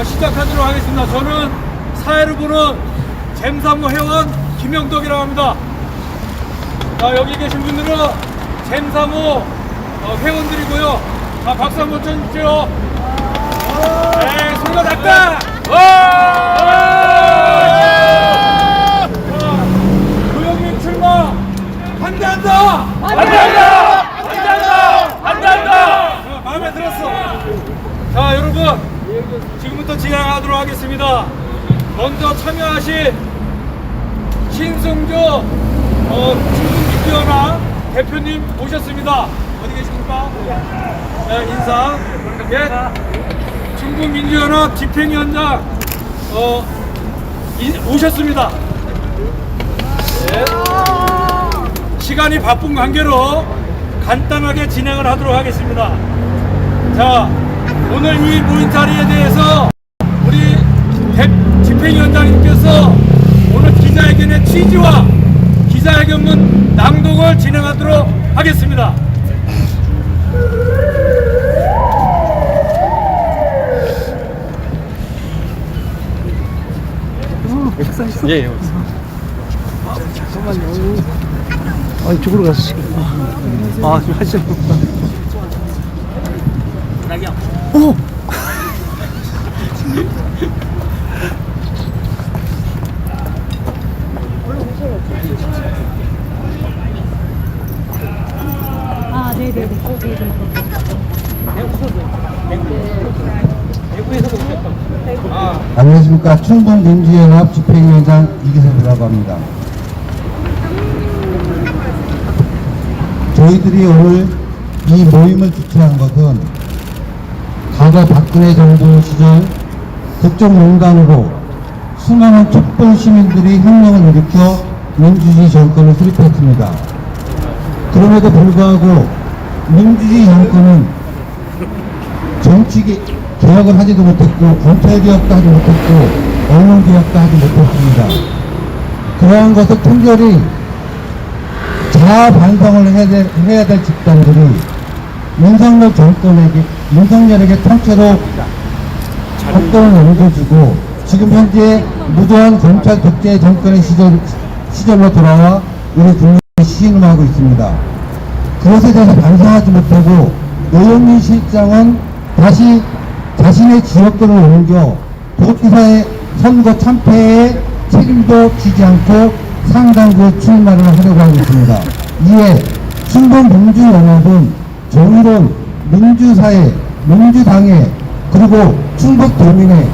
어, 시작하도록 하겠습니다. 저는 사회를 보는 잼사무 회원 김영덕이라고 합니다. 자, 여기 계신 분들은 잼사무 어, 회원들이고요. 자, 박수 한번 쳐주십시오. 네, 소리가 작다! 와! 고영민 출마 반대한다! 반대한다! 반대한다! 반대한다! 자, 마음에 들었어. 자, 여러분. 지금부터 진행하도록 하겠습니다. 먼저 참여하신 신승조 어, 중국민주연합 대표님 오셨습니다. 어디 계십니까? 네, 인사. 예. 중국민주연합 집행위원장 어, 인- 오셨습니다. 예. 시간이 바쁜 관계로 간단하게 진행을 하도록 하겠습니다. 자, 오늘 이 모인 자리에 대해서 우리 대, 집행위원장님께서 오늘 기자회견의 취지와 기자회견문 낭독을 진행하도록 하겠습니다. 예, 예. 아, 이쪽으로 가서 아, 좀 하시 죠. 아, 네네네. 어, 네네네. 안녕하십니까. 충북 민주연합 집행위원장 이기섭이라고 합니다. 저희들이 오늘 이 모임을 주최한 것은 과거 박근혜 정부 시절 국정농단으로 수많은 촛불 시민들이 혁명을 일으켜 민주주의 정권을 수립했습니다. 그럼에도 불구하고 민주주의 정권은 정치 개- 개혁을 하지도 못했고 검찰 개혁도 하지 못했고 언론 개혁도 하지 못했습니다. 그러한 것을 통절히 자아 반성을 해야 될, 해야 될 집단들이 윤석열 정권에게 윤석열에게 통째로 접근을 넘겨주고 지금 현재 무도한 검찰 독재 정권의 시절, 시절로 돌아와 우리 국민을 시행하고 있습니다. 그것에 대해서 반성하지 못하고 노영민 실장은 다시 자신의 지역구를 옮겨 도지사의 선거 참패에 책임도 지지 않고 상당부 출마를 하려고 하고 있습니다. 이에 충북 민주연합은 정의로운 민주사회, 민주당의 그리고 충북 도민의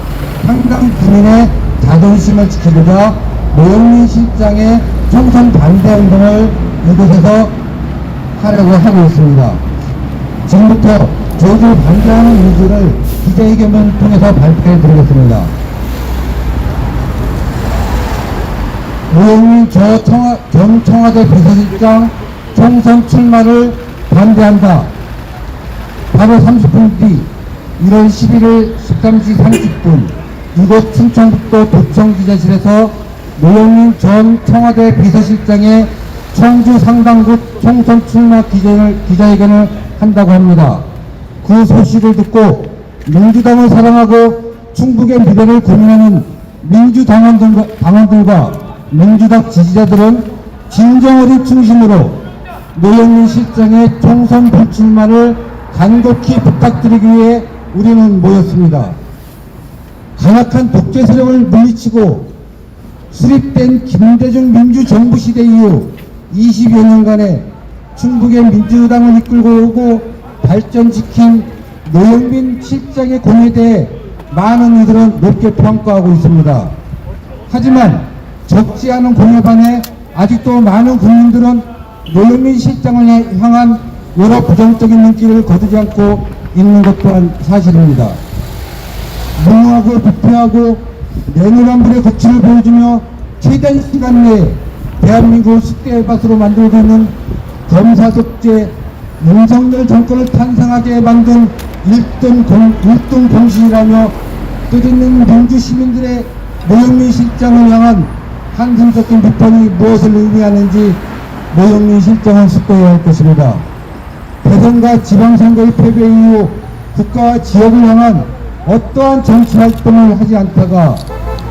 한강 국민의 자존심을 지키고자 노영민 실장의 총선 반대 운동을 이곳에서 하려고 하고 있습니다. 지금부터 저희들 반대하는 의지를 기자회견을 통해서 발표해 드리겠습니다. 노영민 전 청와대 비서실장 총선 출마를 반대한다. 바로 30분 뒤 1월 11일 13시 30분 이곳 충청북도 도청기자실에서 노영민 전 청와대 비서실장의 청주 상당국 총선 출마 기자회견을, 기자회견을 한다고 합니다. 그 소식을 듣고 민주당을 사랑하고 충북의 미래를 고민하는 민주당원들과, 당원들과 민주당 지지자들은 진정 어린 중심으로 노영민 실장의 총선 불출마를 간곡히 부탁드리기 위해 우리는 모였습니다. 강력한 독재 세력을 물리치고 수립된 김대중 민주정부 시대 이후 20여 년간의 충북의 민주당을 이끌고 오고 발전시킨 노영민 실장의 공에 대해 많은 이들은 높게 평가하고 있습니다. 하지만 적지 않은 공에 반해 아직도 많은 국민들은 노영민 실장을 향한 여러 부정적인 눈길을 거두지 않고 있는 것 또한 사실입니다. 무능하고 부패하고 내노란 불의 거취를 보여주며 최단 시간 내에 대한민국을 습대밭으로 만들고 있는 검사 독재 윤석열 정권을 탄생하게 만든 일등 공신이라며 뜻있는 민주 시민들의 노영민 실장을 향한 한숨 섞인 비판이 무엇을 의미하는지 노영민 실장은 숙고해야 할 것입니다. 대선과 지방선거의 패배 이후 국가와 지역을 향한 어떠한 정치 활동을 하지 않다가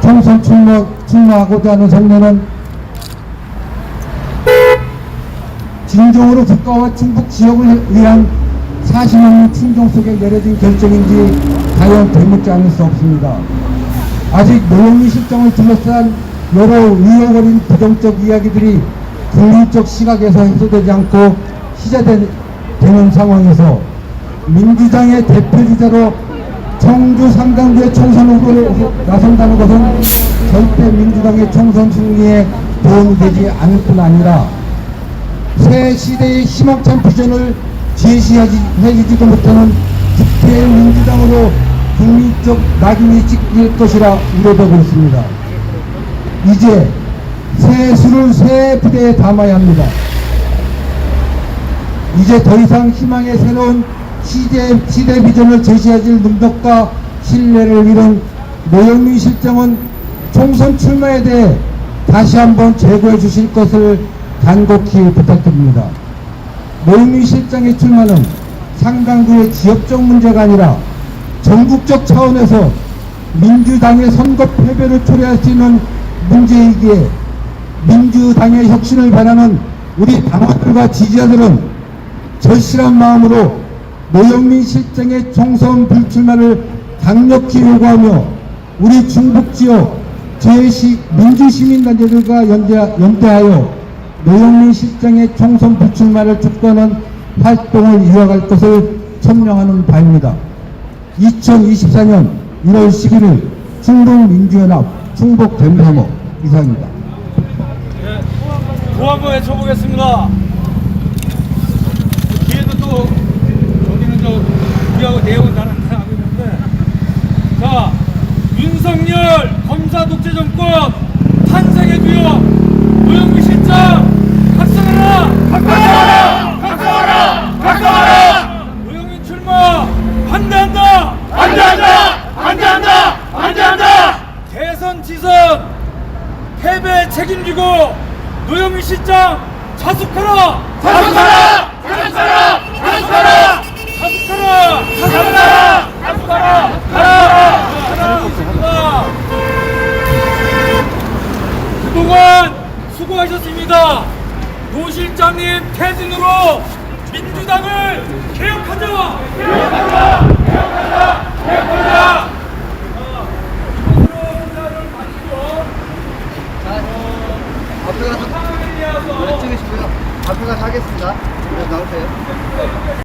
총선 출마, 출마하고자 하는 성년은 진정으로 국가와 충북 지역을 위한 40년 충정 속에 내려진 결정인지 과연 되묻지 않을 수 없습니다. 아직 노영민 실정을 둘러싼 여러 의혹 어린 부정적 이야기들이 국민적 시각에서 해소되지 않고 시자 되는 상황에서 민주당의 대표주자로 청주 상당구의 총선 후보를 나선다는 것은 절대 민주당의 총선 승리에 도움이 되지 않을 뿐 아니라 새 시대의 희망찬 비전을 제시해주지도 못하는 국회 민주당으로 국민적 낙인이 찍힐 것이라 우려되고 있습니다. 이제 새 수를 새 부대에 담아야 합니다. 이제 더 이상 희망의 새로운 시대, 시대 비전을 제시해줄 능력과 신뢰를 잃은 노영민 실장은 총선 출마에 대해 다시 한번 재고해 주실 것을 간곡히 부탁드립니다. 노영민 실장의 출마는 상당구의 지역적 문제가 아니라 전국적 차원에서 민주당의 선거 패배를 초래할 수 있는 문제이기에 민주당의 혁신을 바라는 우리 당원들과 지지자들은 절실한 마음으로 노영민 실장의 총선 불출마를 강력히 요구하며 우리 중북 지역 제시 민주시민단체들과 연대, 연대하여 노영민 실장의 총선 불출마를 촉구하는 활동을 이어갈 것을 천명하는 바입니다. 2024년 1월 11일 충북민주연합 충북댐사모 이상입니다. 예, 구 한번 외쳐보겠습니다. 뒤에도 또 여기는 저 우리하고 내용은 다른 사람이 있는데 자 윤석열 검사 독재 정권 탄생의 주역 노영민 실장 각성하라 각성하라 각성하라 각성하라 노영민 출마 반대한다 반대한다 반대한다 반대한다 지선 패배 책임지고 노영민 실장! 자숙하라! 자숙하라!